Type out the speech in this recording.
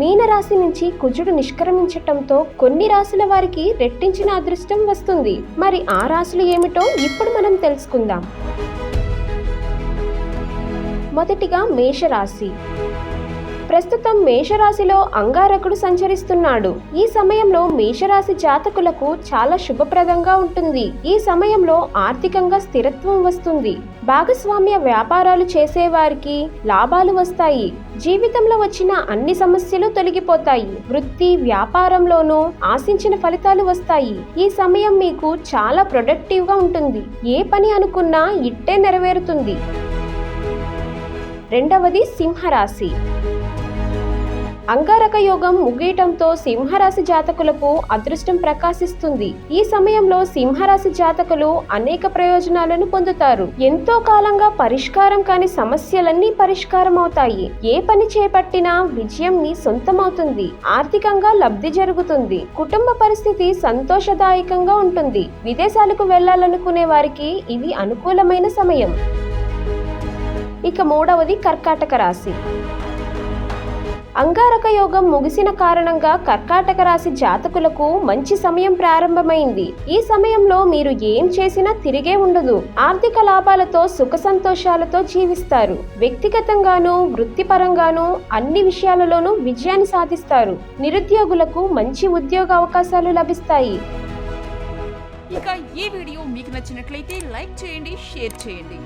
మీనరాశి నుంచి కుజుడు నిష్క్రమించటంతో కొన్ని రాశుల వారికి రెట్టించిన అదృష్టం వస్తుంది. మరి ఆ రాశులు ఏమిటో ఇప్పుడు మనం తెలుసుకుందాం. మొదటిగా మేషరాశి. ప్రస్తుతం మేషరాశిలో అంగారకుడు సంచరిస్తున్నాడు. ఈ సమయంలో మేషరాశి జాతకులకు చాలా శుభప్రదంగా ఉంటుంది. ఈ సమయంలో ఆర్థికంగా స్థిరత్వం వస్తుంది. భాగస్వామ్య వ్యాపారాలు చేసేవారికి లాభాలు వస్తాయి. జీవితంలో వచ్చిన అన్ని సమస్యలు తొలగిపోతాయి. వృత్తి వ్యాపారంలోనూ ఆశించిన ఫలితాలు వస్తాయి. ఈ సమయం మీకు చాలా ప్రొడక్టివ్గా ఉంటుంది. ఏ పని అనుకున్నా ఇట్టే నెరవేరుతుంది. రెండవది సింహరాశి. అంగారక యోగం ముగియటంతో సింహరాశి జాతకులకు అదృష్టం ప్రకాశిస్తుంది. ఈ సమయంలో సింహరాశి జాతకులు అనేక ప్రయోజనాలను పొందుతారు. ఎంతో కాలంగా పరిష్కారం కాని సమస్యలన్నీ పరిష్కారం అవుతాయి ఏ పని చేపట్టినా విజయం మీ సొంతమవుతుంది. ఆర్థికంగా లబ్ధి జరుగుతుంది. కుటుంబ పరిస్థితి సంతోషదాయకంగా ఉంటుంది. విదేశాలకు వెళ్ళాలనుకునే వారికి ఇది అనుకూలమైన సమయం. ఇక మూడవది కర్కాటక రాశి. అంగారక యోగం ముగిసిన కారణంగా కర్కాటక రాశి జాతకులకు మంచి సమయం ప్రారంభమైంది. ఈ సమయంలో మీరు ఏం చేసినా తిరిగే ఉండదు. ఆర్థిక లాభాలతో సుఖ సంతోషాలతో జీవిస్తారు. వ్యక్తిగతంగానూ వృత్తిపరంగానూ అన్ని విషయాలలోనూ విజయాన్ని సాధిస్తారు. నిరుద్యోగులకు మంచి ఉద్యోగ అవకాశాలు లభిస్తాయి. ఇక ఈ వీడియో మీకు నచ్చినట్లయితే లైక్ చేయండి షేర్ చేయండి.